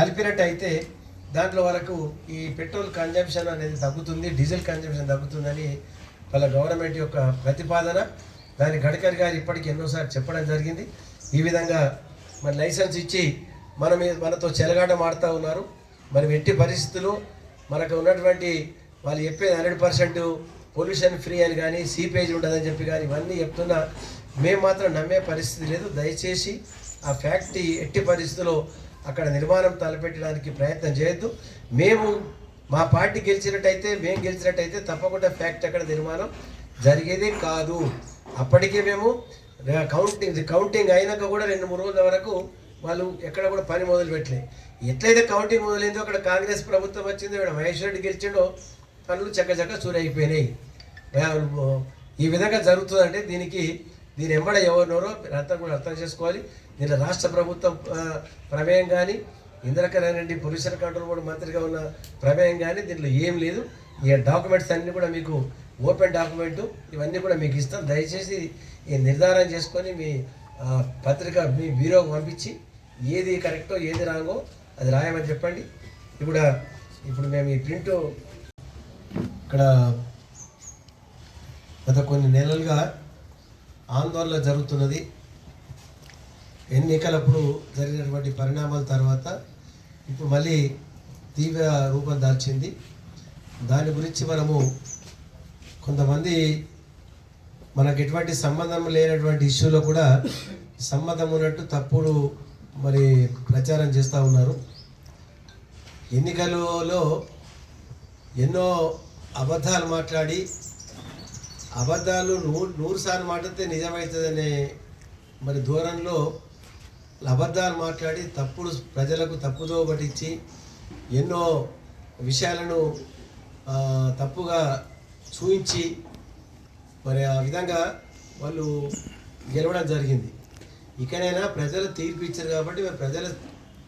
కలిపినట్టయితే దాంట్లో వరకు ఈ పెట్రోల్ కన్జంప్షన్ అనేది తగ్గుతుంది డీజిల్ కన్జంప్షన్ తగ్గుతుందని వాళ్ళ గవర్నమెంట్ యొక్క ప్రతిపాదన. దాని గడ్కరీ గారు ఇప్పటికి ఎన్నోసార్లు చెప్పడం జరిగింది. ఈ విధంగా మరి లైసెన్స్ ఇచ్చి మన మీద మనతో చెలగాటం ఆడుతూ ఉన్నారు. మరి ఎట్టి పరిస్థితులు మనకు ఉన్నటువంటి వాళ్ళు చెప్పేది హండ్రెడ్ పర్సెంట్ పొల్యూషన్ ఫ్రీ అని కానీ సీపేజ్ ఉండదని చెప్పి కానీ ఇవన్నీ చెప్తున్నా మేము మాత్రం నమ్మే పరిస్థితి లేదు. దయచేసి ఆ ఫ్యాక్టరీ ఎట్టి పరిస్థితుల్లో అక్కడ నిర్మాణం తలపెట్టడానికి ప్రయత్నం చేయొద్దు. మేము మా పార్టీ గెలిచినట్టయితే మేము గెలిచినట్టయితే తప్పకుండా ఫ్యాక్టరీ అక్కడ నిర్మాణం జరిగేది కాదు. అప్పటికే మేము కౌంటింగ్ కౌంటింగ్ అయినాక కూడా రెండు మూడు రోజుల వరకు వాళ్ళు ఎక్కడ కూడా పని మొదలు పెట్టలే. ఎట్లయితే కౌంటింగ్ మొదలైందో అక్కడ కాంగ్రెస్ ప్రభుత్వం వచ్చిందో ఇక్కడ మహేశ్వర రెడ్డి గెలిచిండో పనులు చక్కచక్క చూరైపోయినాయి ఈ విధంగా జరుగుతుందంటే దీనికి దీని ఎంబడ ఎవరినోరో అర్థం కూడా అర్థం చేసుకోవాలి. దీనిలో రాష్ట్ర ప్రభుత్వం ప్రమేయం కానీ Indrakaran Reddy pollution control board మంత్రిగా ఉన్న ప్రమేయం కానీ దీంట్లో ఏం లేదు. ఈ డాక్యుమెంట్స్ అన్నీ కూడా మీకు ఓపెన్ డాక్యుమెంటు ఇవన్నీ కూడా మీకు ఇస్తాం. దయచేసి ఈ నిర్ధారణ చేసుకొని మీ పత్రిక మీ బ్యూరోకి పంపించి ఏది కరెక్టో ఏది రాంగో అది రాయమని చెప్పండి. ఇప్పుడు ఇప్పుడు మేము ఈ ప్రింట్ ఇక్కడ గత కొన్ని నెలలుగా ఆందోళన జరుగుతున్నది. ఎన్నికలప్పుడు జరిగినటువంటి పరిణామాల తర్వాత ఇప్పుడు మళ్ళీ తీవ్ర రూపం దాల్చింది. దాని గురించి మనము కొంతమంది మనకు ఎటువంటి సంబంధం లేనటువంటి ఇష్యూలో కూడా సంబంధం ఉన్నట్టు తప్పుడు మరి ప్రచారం చేస్తూ ఉన్నారు. ఎన్నికలలో ఎన్నో అబద్ధాలు మాట్లాడి అబద్ధాలు నూరు నూరు సార్లు మాట్లాడితే నిజమవుతుందనే మరి దూరంలో అబద్ధాలు మాట్లాడి తప్పుడు ప్రజలకు తప్పుదో పట్టించి ఎన్నో విషయాలను తప్పుగా చూయించి మరి ఆ విధంగా వాళ్ళు గెలవడం జరిగింది. ఇకనైనా ప్రజలు తీర్పు ఇచ్చారు కాబట్టి మేము ప్రజల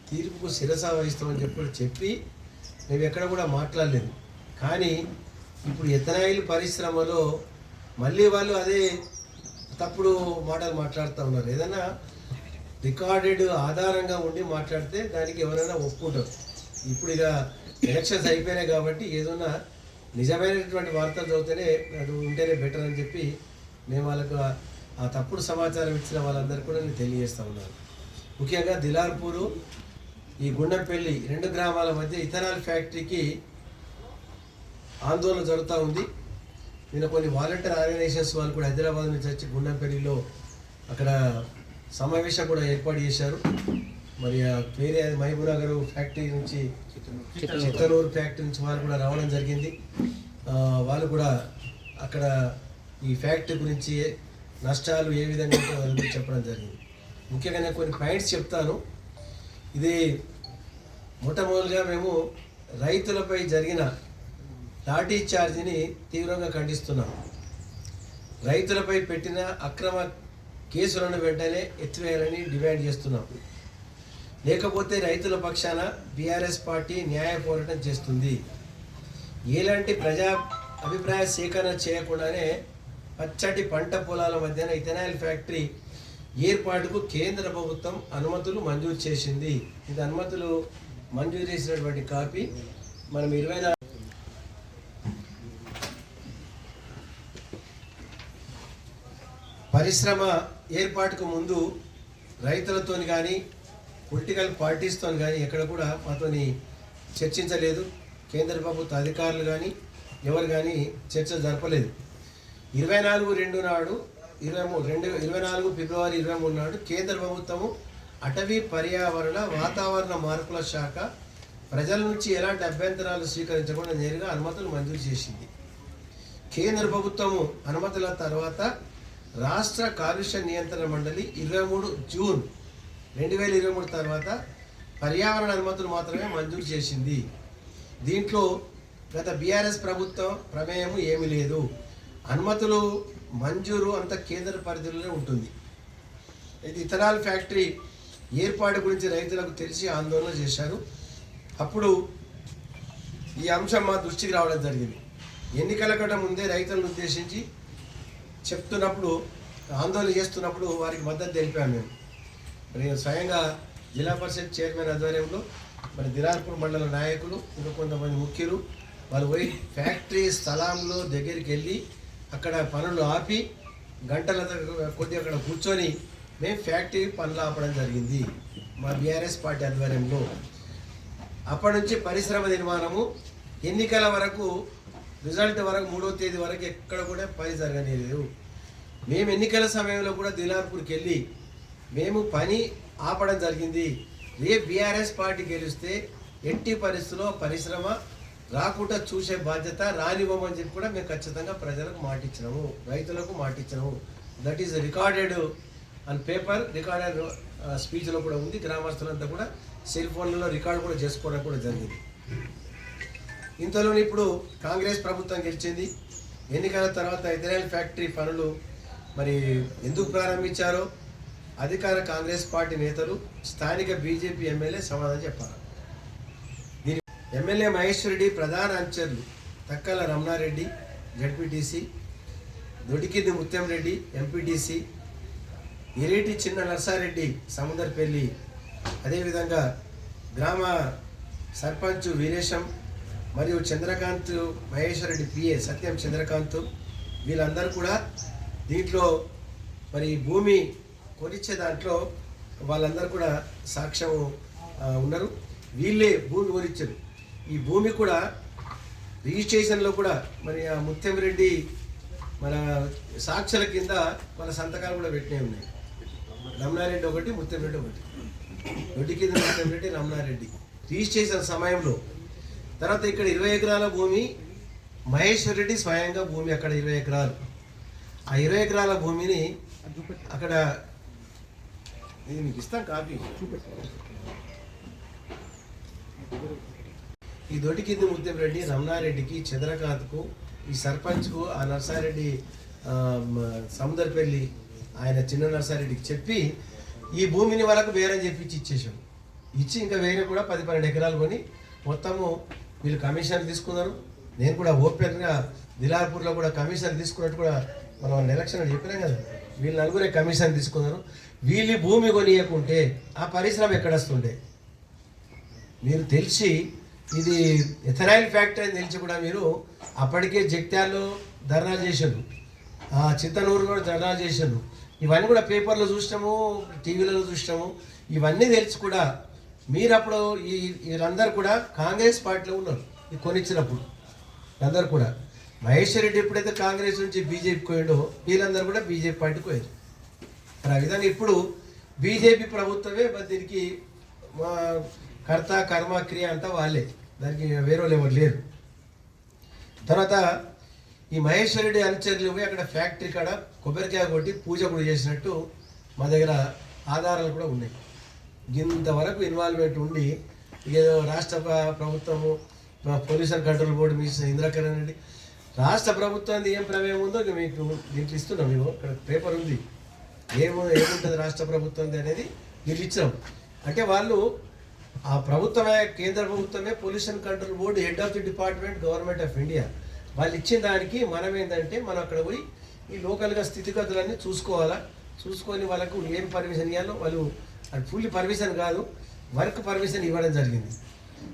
తీర్పుకు శిరస వహిస్తామని చెప్పి చెప్పి మేము ఎక్కడ కూడా మాట్లాడలేదు. కానీ ఇప్పుడు ఎథనాయిల్ పరిశ్రమలో మళ్ళీ వాళ్ళు అదే తప్పుడు మాటలు మాట్లాడుతూ ఉన్నారు. ఏదైనా రికార్డెడ్ ఆధారంగా ఉండి మాట్లాడితే దానికి ఎవరైనా ఒప్పుకుంటారు. ఇప్పుడు ఇక ఎలక్షన్స్ అయిపోయినాయి కాబట్టి ఏదన్నా నిజమైనటువంటి వార్తలు చదివితేనే అది ఉంటేనే బెటర్ అని చెప్పి మేము వాళ్ళకు ఆ- తప్పుడు సమాచారం ఇచ్చిన వాళ్ళందరికీ కూడా నేను తెలియజేస్తా ఉన్నాను. ముఖ్యంగా దిలార్పూరు ఈ గుండెపల్లి రెండు గ్రామాల మధ్య ఇథనాల్ ఫ్యాక్టరీకి ఆందోళన జరుగుతూ ఉంది. నేను కొన్ని వాలంటీర్ ఆర్గనైజేషన్స్ వాళ్ళు కూడా హైదరాబాద్ నుంచి వచ్చి గుండెపల్లిలో అక్కడ సమావేశం కూడా ఏర్పాటు చేశారు. మరి ఆ వేరే మహబూబ్నగర్ ఫ్యాక్టరీ నుంచి చిత్తలూరు ఫ్యాక్టరీ నుంచి వాళ్ళు కూడా రావడం జరిగింది. వాళ్ళు కూడా అక్కడ ఈ ఫ్యాక్టరీ గురించి నష్టాలు ఏ విధంగా చెప్పడం జరిగింది. ముఖ్యంగా నేను కొన్ని పాయింట్స్ చెప్తాను. ఇది మొట్టమొదటిగా మేము రైతులపై జరిగిన లాఠీ చార్జీని తీవ్రంగా ఖండిస్తున్నాం. రైతులపై పెట్టిన అక్రమ కేసులను వెంటనే ఎత్తివేయాలని డిమాండ్ చేస్తున్నాం. లేకపోతే రైతుల పక్షాన బీఆర్ఎస్ పార్టీ న్యాయ పోరాటం చేస్తుంది. ఎలాంటి ప్రజా అభిప్రాయ సేకరణ చేయకుండానే పచ్చటి పంట పొలాల మధ్యన ఇథనాయిల్ ఫ్యాక్టరీ ఏర్పాటుకు కేంద్ర ప్రభుత్వం అనుమతులు మంజూరు చేసింది. ఇది అనుమతులు మంజూరు చేసినటువంటి కాపీ. మనం ఇరవై పరిశ్రమ ఏర్పాటుకు ముందు రైతులతో కానీ పొలిటికల్ పార్టీస్తో కానీ ఎక్కడ కూడా మాతోని చర్చించలేదు. కేంద్ర ప్రభుత్వ అధికారులు కానీ ఎవరు కానీ చర్చ జరపలేదు. ఇరవై నాలుగు రెండు నాడు ఇరవై మూడు రెండు ఇరవై నాలుగు ఫిబ్రవరి ఇరవై మూడు నాడు కేంద్ర ప్రభుత్వము అటవీ పర్యావరణ వాతావరణ మార్పుల శాఖ ప్రజల నుంచి ఎలాంటి అభ్యంతరాలు స్వీకరించకుండా నేరుగా అనుమతులు మంజూరు చేసింది. కేంద్ర ప్రభుత్వము అనుమతుల తర్వాత రాష్ట్ర కాలుష్య నియంత్రణ మండలి ఇరవై మూడు జూన్ రెండు వేల ఇరవై మూడు తర్వాత పర్యావరణ అనుమతులు మాత్రమే మంజూరు చేసింది. దీంట్లో గత బీఆర్ఎస్ ప్రభుత్వం ప్రమేయం ఏమీ లేదు. అనుమతులు మంజూరు అంత కేంద్ర పరిధిలోనే ఉంటుంది. ఇది ఇథనాల్ ఫ్యాక్టరీ ఏర్పాటు గురించి రైతులకు తెలిసి ఆందోళన చేశారు. అప్పుడు ఈ అంశం మా దృష్టికి రావడం జరిగింది. ఎన్నికల కంటే ముందే రైతులను ఉద్దేశించి చెప్తున్నప్పుడు ఆందోళన చేస్తున్నప్పుడు వారికి మద్దతు తెలిపాము మేము. మరి స్వయంగా జిల్లా పరిషత్ చైర్మన్ ఆధ్వర్యంలో మరి దిలార్పూర్ మండల నాయకులు ఇంకా కొంతమంది ముఖ్యులు వాళ్ళు పోయి ఫ్యాక్టరీ స్థలంలో దగ్గరికి వెళ్ళి అక్కడ పనులు ఆపి గంటల కొద్ది అక్కడ కూర్చొని మేము ఫ్యాక్టరీ పనులు ఆపడం జరిగింది మా బీఆర్ఎస్ పార్టీ ఆధ్వర్యంలో. అప్పటి నుంచి పరిశ్రమ నిర్మాణము ఎన్నికల వరకు రిజల్ట్ వరకు మూడో తేదీ వరకు ఎక్కడ కూడా పని జరగనేలేదు మేము ఎన్నికల సమయంలో కూడా దిలార్పూర్కి వెళ్ళి మేము పని ఆపడం జరిగింది. రేపు బీఆర్ఎస్ పార్టీ గెలిస్తే ఎట్టి పరిస్థితుల్లో పరిశ్రమ రాకుండా చూసే బాధ్యత రానివ్వమని చెప్పి కూడా మేము ఖచ్చితంగా ప్రజలకు మాటిచ్చినాము. రైతులకు మాటిచ్చినాము. That is recorded and paper recorded స్పీచ్లో కూడా ఉంది. గ్రామస్తులంతా కూడా సెల్ ఫోన్లలో రికార్డు కూడా చేసుకోవడం కూడా జరిగింది. ఇంతలోనే ఇప్పుడు కాంగ్రెస్ ప్రభుత్వం గెలిచింది. ఎన్నికల తర్వాత ఇజ్రాయెల్ ఫ్యాక్టరీ పనులు మరి ఎందుకు ప్రారంభించారో అధికార కాంగ్రెస్ పార్టీ నేతలు స్థానిక బీజేపీ ఎమ్మెల్యే సమాధానం చెప్పారు దీని ఎమ్మెల్యే మహేశ్వర్ రెడ్డి ప్రధాన అంచర్లు తక్కల రమణారెడ్డి జడ్పీటీసీ దొడికిద్ది ముత్యం రెడ్డి ఎంపీటీసీ ఇరేటి చిన్న నర్సారెడ్డి సముదర్పల్లి అదేవిధంగా గ్రామ సర్పంచ్ వీరేశం మరియు చంద్రకాంత్ మహేశ్వరెడ్డి పిఏ సత్యం చంద్రకాంత్ వీళ్ళందరూ కూడా దీంట్లో మరి భూమి కొనిచ్చే దాంట్లో వాళ్ళందరూ కూడా సాక్ష్యం ఉన్నారు. వీళ్ళే భూమి కొనిచ్చారు. ఈ భూమి కూడా రిజిస్ట్రేషన్లో కూడా మరి ఆ ముత్యంరెడ్డి మన సాక్షుల కింద వాళ్ళ సంతకాలు కూడా పెట్టినవి ఉన్నాయి. రమణారెడ్డి ఒకటి ముత్యంరెడ్డి ఒకటి. దొడ్డి కింద ముత్యంరెడ్డి రమణారెడ్డి. రిజిస్ట్రేషన్ సమయంలో తర్వాత ఇక్కడ ఇరవై ఎకరాల భూమి మహేశ్వర్ రెడ్డి స్వయంగా భూమి అక్కడ ఇరవై ఎకరాలు. ఆ ఇరవై ఎకరాల భూమిని అక్కడ మీకు ఇస్తాం కాపీ. ఈ దొడ్డికింది ముత్యం రెడ్డి రమణారెడ్డికి చంద్రకాంత్కు ఈ సర్పంచ్కు ఆ నర్సారెడ్డి సముద్రపల్లి ఆయన చిన్న నర్సారెడ్డికి చెప్పి ఈ భూమిని వాళ్ళకు వేరే చెప్పించి ఇచ్చేసాం ఇచ్చి ఇంకా వేరే కూడా పది పన్నెండు ఎకరాలు కొని మొత్తము వీళ్ళు కమిషన్ తీసుకున్నారు. నేను కూడా ఓపెన్గా దిలార్పూర్లో కూడా కమిషన్ తీసుకున్నట్టు కూడా మనం ఎలక్షన్ చెప్పినాం కదా. వీళ్ళు నలుగురే కమిషన్ తీసుకున్నారు. వీళ్ళు భూమి కొనియకుంటే ఆ పరిశ్రమ ఎక్కడ వస్తుండే? మీరు తెలిసి ఇది ఎథనాయిల్ ఫ్యాక్టరీ అని తెలిసి కూడా మీరు అప్పటికే జగ్త్యాల్లో ధర్నాలు చేశారు ఆ చిత్తనూరు కూడా ధర్నాలు చేశారు ఇవన్నీ కూడా పేపర్లో చూసినాము టీవీలలో చూసినాము. ఇవన్నీ తెలిసి కూడా మీరు అప్పుడు ఈ వీరందరూ కూడా కాంగ్రెస్ పార్టీలో ఉన్నారు. ఇది కొనిచ్చినప్పుడు అందరు కూడా. మహేశ్వర్ రెడ్డి ఎప్పుడైతే కాంగ్రెస్ నుంచి బీజేపీ పోయాడో వీళ్ళందరూ కూడా బీజేపీ పార్టీకి పోయారు. మరి ఆ విధంగా ఇప్పుడు బీజేపీ ప్రభుత్వమే మరి దీనికి మా కర్త కర్మ క్రియ అంతా వాళ్ళే. దానికి వేరే వాళ్ళు ఎవరు లేరు. తర్వాత ఈ మహేశ్వర్ రెడ్డి అనుచరులు పోయి అక్కడ ఫ్యాక్టరీ కాడ కొబ్బరికాయ కొట్టి పూజ కూడా చేసినట్టు మా దగ్గర ఆధారాలు కూడా ఉన్నాయి. ఇంతవరకు ఇన్వాల్వ్మెంట్ ఉండి ఏదో రాష్ట్ర ప్రభుత్వము మా పొల్యూషన్ కంట్రోల్ బోర్డు మీ ఇంద్రకరణ్ రెడ్డి. రాష్ట్ర ప్రభుత్వానికి ఏం ప్రమేయం ఉందో మీకు దీంట్లో ఇస్తున్నాం మేము. ఇక్కడ పేపర్ ఉంది. ఏమో ఏముంటుంది రాష్ట్ర ప్రభుత్వం అనేది మీరు ఇచ్చినాం. అంటే వాళ్ళు ఆ ప్రభుత్వమే కేంద్ర ప్రభుత్వమే pollution control board head of the department government of India. వాళ్ళు ఇచ్చిన దానికి మనం ఏంటంటే మనం అక్కడ పోయి ఈ లోకల్గా స్థితిగతులన్నీ చూసుకోవాలా. చూసుకొని వాళ్ళకు ఏం పర్మిషన్ ఇవ్వాలో వాళ్ళు అది ఫుల్ పర్మిషన్ కాదు వర్క్ పర్మిషన్ ఇవ్వడం జరిగింది.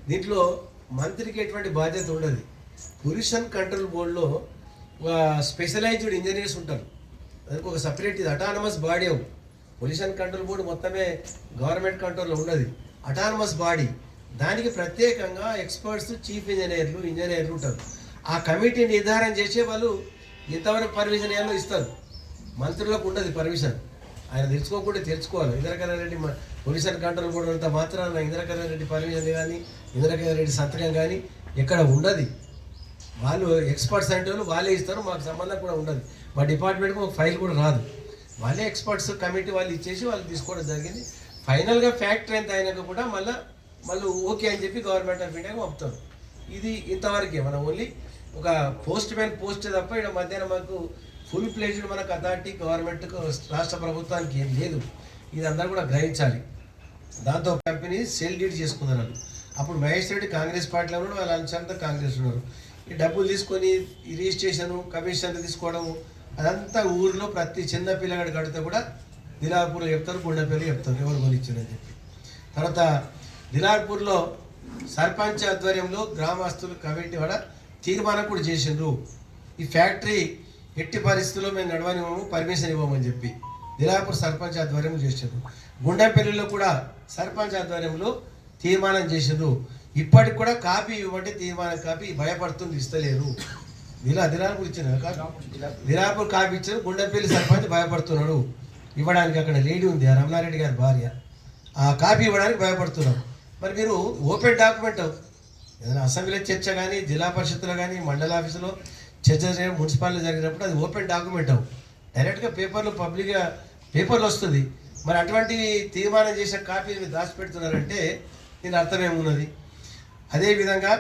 దీంట్లో మంత్రికి ఎటువంటి బాధ్యత ఉండదు. పొల్యూషన్ కంట్రోల్ బోర్డులో స్పెషలైజ్డ్ ఇంజనీర్స్ ఉంటారు. దానికి ఒక సపరేట్ ఇది అటానమస్ బాడీ అవు పొల్యూషన్ కంట్రోల్ బోర్డు మొత్తమే గవర్నమెంట్ కంట్రోల్లో ఉన్నది అటానమస్ బాడీ దానికి ప్రత్యేకంగా ఎక్స్పర్ట్స్ చీఫ్ ఇంజనీర్లు ఇంజనీర్లు ఉంటారు. ఆ కమిటీ నిర్ధారణ చేసే వాళ్ళు ఎంతవరకు పర్మిషన్ ఏమో ఇస్తారు. మంత్రులకు ఉండదు పర్మిషన్ ఆయన తెలుసుకోకుండా తెలుసుకోవాలి. ఇంద్రకరణ్ రెడ్డి మ- పొల్యూషన్ కంట్రోల్ బోర్డు అంత మాత్రాన ఇంద్రకరణ్ రెడ్డి పర్మిషన్ కానీ ఇంద్రకరణ్ రెడ్డి సంతకం కానీ ఎక్కడ ఉండదు. వాళ్ళు ఎక్స్పర్ట్స్ అంటే వాళ్ళు వాళ్ళే ఇస్తారు మాకు సంబంధం కూడా ఉండదు. మా డిపార్ట్మెంట్కి ఒక ఫైల్ కూడా రాదు. వాళ్ళే ఎక్స్పర్ట్స్ కమిటీ వాళ్ళు ఇచ్చేసి వాళ్ళు తీసుకోవడం జరిగింది. ఫైనల్గా ఫ్యాక్టరీ ఎంత అయినాక కూడా మళ్ళీ మళ్ళీ ఓకే అని చెప్పి గవర్నమెంట్ ఆఫ్ ఇండియాకి పంపుతారు. ఇది ఇంతవరకే. మనం ఓన్లీ ఒక పోస్ట్ మ్యాన్ పోస్ట్ తప్ప ఇక్కడ మధ్యాహ్నం మాకు ఫుల్ ప్లేజ్డ్ మనకు అథారిటీ గవర్నమెంట్కు రాష్ట్ర ప్రభుత్వానికి ఏం లేదు. ఇది అందరూ కూడా గ్రహించాలి. దాంతో కంపెనీ సెల్ డీడ్ చేసుకున్నారు అప్పుడు మహేష్ రెడ్డి కాంగ్రెస్ పార్టీలో ఉన్నాడు వాళ్ళ అంచంతా కాంగ్రెస్ ఉన్నారు. ఈ డబ్బులు తీసుకొని రిజిస్ట్రేషను రిజిస్ట్రేషన్ కమిషన్ తీసుకోవడము అదంతా ఊర్లో ప్రతి చిన్న పిల్లగాడు కడితే కూడా దిలార్పూర్లో చెప్తారు గుండెపల్లి చెప్తారు ఎవరు కొనిచ్చారని చెప్పి. తర్వాత దిలార్పూర్లో సర్పంచ్ ఆధ్వర్యంలో గ్రామస్తులు కమిటీ కూడా తీర్మానం కూడా చేసిండ్రు. ఈ ఫ్యాక్టరీ ఎట్టి పరిస్థితుల్లో మేము నడవనివ్వము పర్మిషన్ ఇవ్వమని చెప్పి దిలాపూర్ సర్పంచ్ ఆధ్వర్యంలో చేశారు గుండెపల్లిలో కూడా సర్పంచ్ ఆధ్వర్యంలో తీర్మానం చేసారు ఇప్పటికి కూడా కాపీ ఇవ్వమంటే తీర్మానం కాపీ భయపడుతుంది ఇస్తలేరు. దిలా దిలాపూర్ ఇచ్చిన దిలాపూర్ కాపీ ఇచ్చారు గుండెపల్లి సర్పంచ్ భయపడుతున్నాడు. ఇవ్వడానికి అక్కడ లేడీ ఉంది ఆ రమణారెడ్డి గారి భార్య. ఆ కాపీ ఇవ్వడానికి భయపడుతున్నాం. మరి మీరు ఓపెన్ డాక్యుమెంట్ ఏదైనా అసెంబ్లీలో చర్చ కానీ జిల్లా పరిషత్తులో కానీ మండల ఆఫీసులో చర్చ మున్సిపాలిటీ జరిగినప్పుడు అది ఓపెన్ డాక్యుమెంట్ అవు. డైరెక్ట్గా పేపర్లో పబ్లిక్గా పేపర్లో వస్తుంది. మరి అటువంటి తీర్మానం చేసిన కాపీ దాచిపెడుతున్నారంటే దీని అర్థమేమున్నది అదేవిధంగా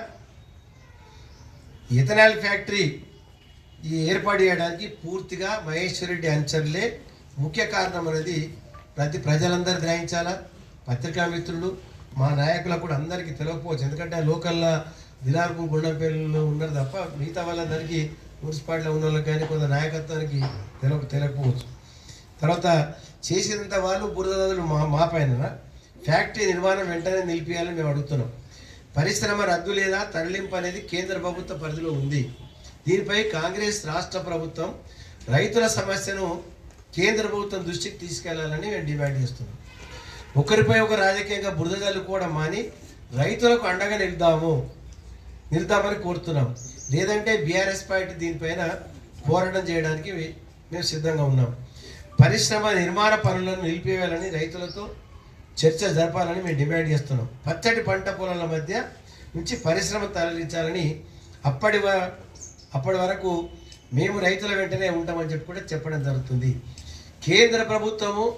ఇథనాల్ ఫ్యాక్టరీ ఈ ఏర్పాటు చేయడానికి పూర్తిగా మహేశ్వర రెడ్డి అనుచరులే ముఖ్య కారణం అనేది ప్రతి ప్రజలందరూ గ్రహించాలా? పత్రికా మిత్రులు మా నాయకులకు కూడా అందరికీ తెలియకపోవచ్చు. ఎందుకంటే లోకల్లా లోకల్లో దినార్పు గుండంపల్లిలో ఉన్నారు తప్ప మిగతా వాళ్ళందరికీ మున్సిపాలిటీలో ఉన్న వాళ్ళకి కానీ కొంత నాయకత్వానికి తెలియ తెలియకపోవచ్చు తర్వాత చేసినంత వాళ్ళు బురదలు మా మా పైన. ఫ్యాక్టరీ నిర్మాణం వెంటనే నిలిపియాలని మేము అడుగుతున్నాం. పరిశ్రమ రద్దు లేదా తరలింపు అనేది కేంద్ర ప్రభుత్వ పరిధిలో ఉంది. దీనిపై కాంగ్రెస్ రాష్ట్ర ప్రభుత్వం రైతుల సమస్యను కేంద్ర ప్రభుత్వం దృష్టికి తీసుకెళ్ళాలని మేము డిమాండ్ చేస్తున్నాం. ఒకరిపై ఒక రాజకీయంగా బురద చల్లుకోవడం మాని రైతులకు అండగా నిలుద్దాము. నిలుతామని కోరుతున్నాం. లేదంటే బీఆర్ఎస్ పార్టీ దీనిపైన పోరాటం చేయడానికి మేము సిద్ధంగా ఉన్నాం. పరిశ్రమ నిర్మాణ పనులను నిలిపివేయాలని రైతులతో చర్చ జరపాలని మేము డిమాండ్ చేస్తున్నాం. పచ్చటి పంట పొలాల మధ్య నుంచి పరిశ్రమ తరలించాలని అప్పటి వ- అప్పటి వరకు మేము రైతుల వెంటనే ఉంటామని చెప్పి కూడా చెప్పడం జరుగుతుంది. కేంద్ర ప్రభుత్వము